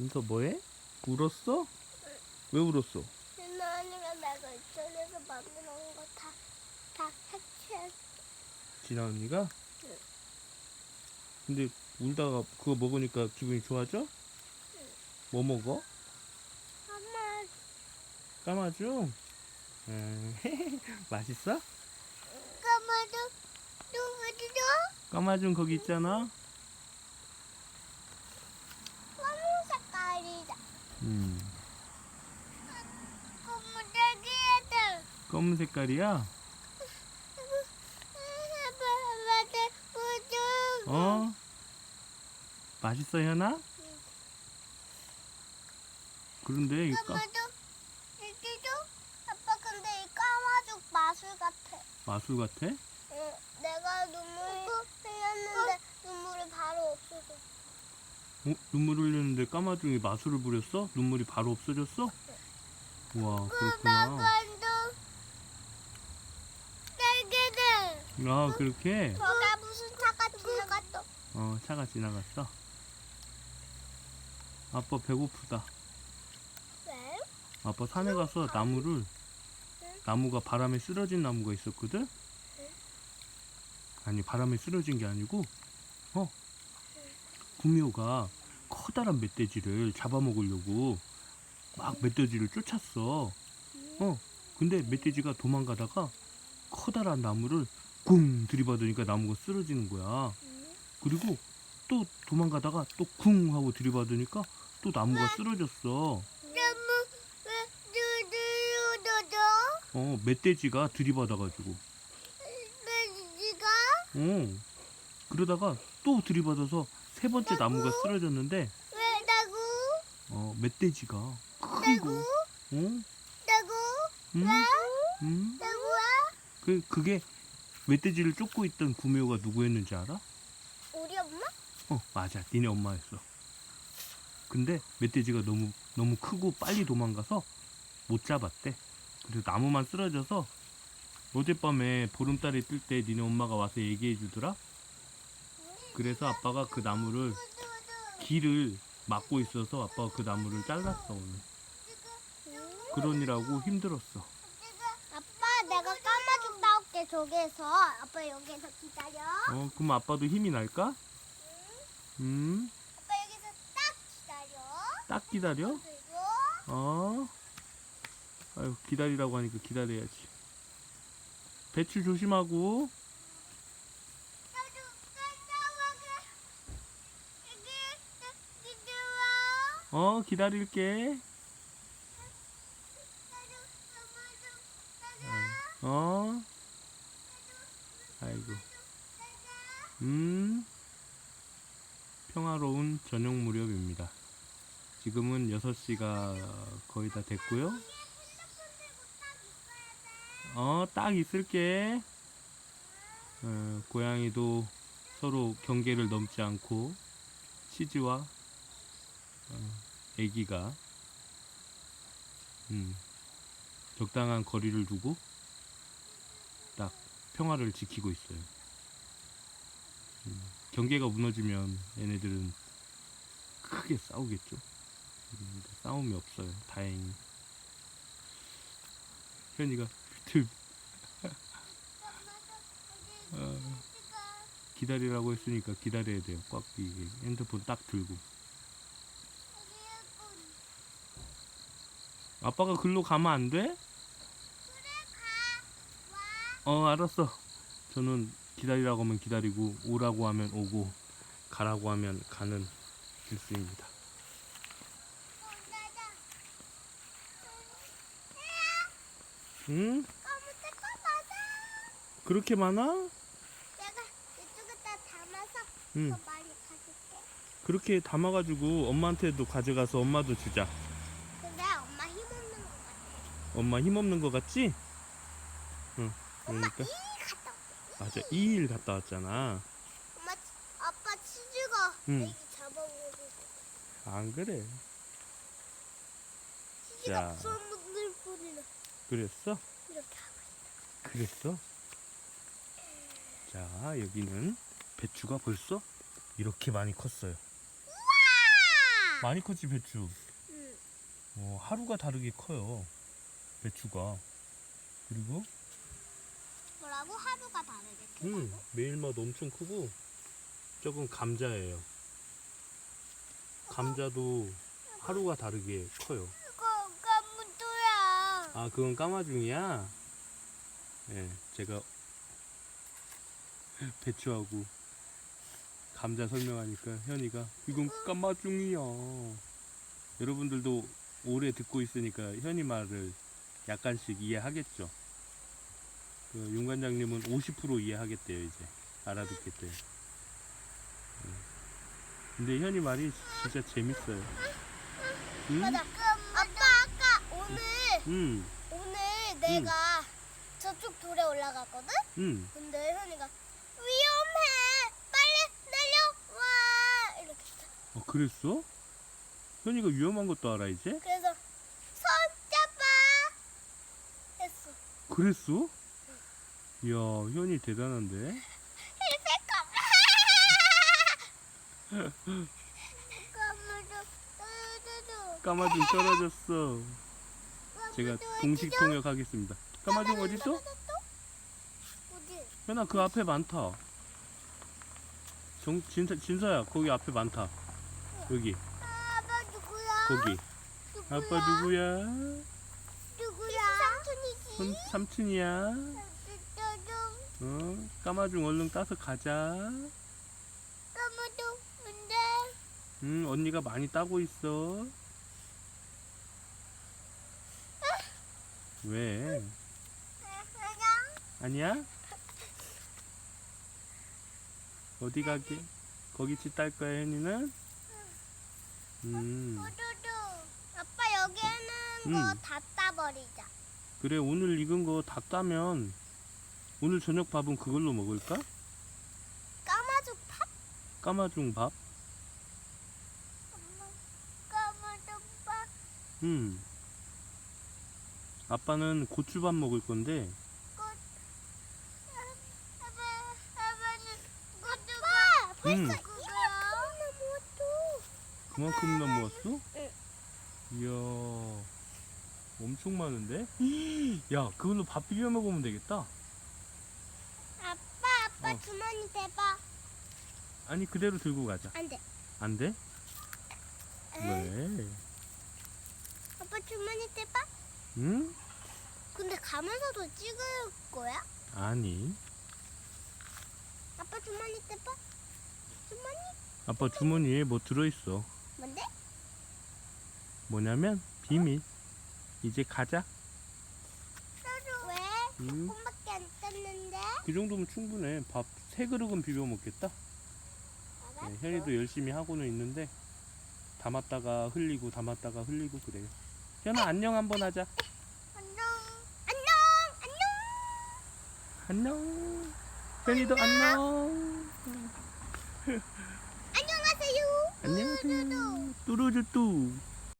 윤서 뭐해? 울었어? 왜 울었어? 누나니가 내가 이쪽에서 만들어 놓은 거 다, 다 색칠했어. 진아 언니가? 네. 근데 울다가 그거 먹으니까 기분이 좋아져? 뭐 먹어? 엄마, 까마죽? 음, 맛있어? 까마도 누구죠? 까마죽 거기 있잖아. 검은 색깔이다. 음, 검은 색이애들. 검은 색깔이야. 어? 맛있어 현아? 그런데 이 까? 아빠 근데 이 까마죽 마술 같아. 마술 같아? 응, 내가 눈물 흘렸는데 눈물이 바로 없어져. 어? 눈물 흘렸는데 까마죽이 마술을 부렸어? 눈물이 바로 없어졌어? 우와 그렇구나. 아 그렇게? 저가 무슨 차가 지나갔어? 어 차가 지나갔어. 아빠 배고프다. 왜? 아빠 산에 가서 나무를 나무가 바람에 쓰러진 나무가 있었거든. 아니 바람에 쓰러진 게 아니고 어 구미호가 커다란 멧돼지를 잡아먹으려고 막 멧돼지를 쫓았어. 어 근데 멧돼지가 도망가다가 커다란 나무를 쿵 들이받으니까 나무가 쓰러지는 거야. 그리고 또 도망가다가 또 쿵 하고 들이받으니까 또 나무가 쓰러졌어. 너무 왜 두두두두? 어 멧돼지가 들이받아가지고. 돼지가? 어. 그러다가 또 들이받아서 세 번째 나무가 쓰러졌는데 왜 나고? 어 멧돼지가? 크고 어? 나고? 음? 음? 나고야? 그 그게 멧돼지를 쫓고 있던 구미호가 누구였는지 알아? 우리 엄마? 어 맞아 니네 엄마였어. 근데 멧돼지가 너무 너무 크고 빨리 도망가서 못 잡았대. 그래서 나무만 쓰러져서 어젯밤에 보름달이 뜰 때 니네 엄마가 와서 얘기해 주더라. 그래서 아빠가 그 나무를. 길을 막고 있어서 아빠가 그 나무를 잘랐어 오늘. 그러느라고 힘들었어. 아빠 내가 까마죽 나올게 저기에서 아빠 여기에서 기다려 어 그럼 아빠도 힘이 날까? 음, 아빠 여기서 딱 기다려 딱 기다려. 그리고 어. 아유 기다리라고 하니까 기다려야지. 배추 조심하고. 나도 갔다 여기 기다려 어 기다릴게. 어. 아이고. 음. 평화로운 저녁 무렵입니다. 지금은 6시가 거의 다 됐고요. 어, 딱 있을게. 어, 고양이도 서로 경계를 넘지 않고 치즈와 어, 애기가 음, 적당한 거리를 두고 딱 평화를 지키고 있어요. 음, 경계가 무너지면 얘네들은 크게 싸우겠죠. 음, 싸움이 없어요. 다행히. 현이가 들 어, 기다리라고 했으니까 기다려야 돼요. 꽉 이게 핸드폰 딱 들고. 아빠가 글로 가면 안 돼? 어 알았어. 저는 기다리라고 하면 기다리고 오라고 하면 오고 가라고 하면 가는 길수입니다. 응? 그렇게 많아? 내가 이쪽에다 담아서 응. 더 많이 가질게 그렇게 담아가지고 엄마한테도 가져가서 엄마도 주자. 근데 엄마 힘없는 것 같아 엄마 힘없는 거 같지? 응. 그러니까 맞아. 2일 갔다 왔잖아. 엄마 치- 아빠 치즈가 응. 애기 잡아먹고 안 그래? 치즈가 자. 손을 뿌리는 그랬어? 이렇게 하고 그랬어? 자, 여기는 배추가 벌써 이렇게 많이 컸어요. 우와 많이 컸지 배추. 응. 어, 하루가 다르게 커요. 배추가. 그리고 뭐라고 하루가 다르게 음, 매일마다 엄청 크고 조금 감자예요. 감자도 하루가 다르게 커요. 그거 까무도야. 아, 그건 까마중이야? 예, 제가 배추하고 감자 설명하니까 현이가 이건 까마중이야. 여러분들도 오래 듣고 있으니까 현이 말을 약간씩 이해하겠죠. 그 윤관장님은 50% 이해하겠대요, 이제. 알아듣겠대요. 예. 근데 현이 말이 진짜 재밌어요. 응? 아빠 아까 오늘 응, 오늘 내가 저쪽 돌에 올라갔거든. 응. 근데 현이가 위험해. 빨리 내려와. 이렇게. 했어. 어, 그랬어? 현이가 위험한 것도 알아, 이제? 그래서 그랬어? 이야, 현이 대단한데? 까마중 떨어졌어. 제가 동식 통역 하겠습니다. 까마중 어딨어? 어디? 현아, 그 앞에 많다. 정, 진서, 진서야, 거기 앞에 많다. 여기, 아빠 누구야? 거기. 아빠? 누구야? 손, 삼촌이야. 어? 까마중 얼른 따서 가자. 까무도 근데 응, 언니가 많이 따고 있어. 왜? 아니야? 어디 가게? 거기 집딸 거야, 현이는? 음, 뚜두두. 아빠 여기에는 음. 거다 따버리자. 그래, 오늘 익은 거 다 따면, 오늘 저녁 밥은 그걸로 먹을까? 까마죽 팥? 까마중 밥? 까마죽 팥. 음. 아빠는 고추밥 먹을 건데, 남았어. 그만큼이나 모았어? 응. 이야, 엄청 많은데? 야, 그걸로 밥 비벼 먹으면 되겠다. 아빠, 아빠 어. 주머니 대봐. 아니, 그대로 들고 가자. 안 돼. 안 돼? 응. 왜? 아빠 주머니 대봐. 응? 근데 가면서도 찍을 거야? 아니. 아빠 주머니 대봐. 주머니? 아빠 주머니에 뭐 들어있어. 뭔데? 뭐냐면, 비밀. 이제 가자. 왜? 응? 조금밖에 안 떴는데? 그 정도면 충분해. 밥 세 그릇은 비벼 먹겠다. 네, 현이도 열심히 하고는 있는데, 담았다가 흘리고, 담았다가 흘리고 그래요. 현아, 안녕 한번 하자. 안녕. 안녕. 안녕. 안녕. 현이도 안녕. 안녕하세요. 안녕하세요. 뚜루뚜뚜.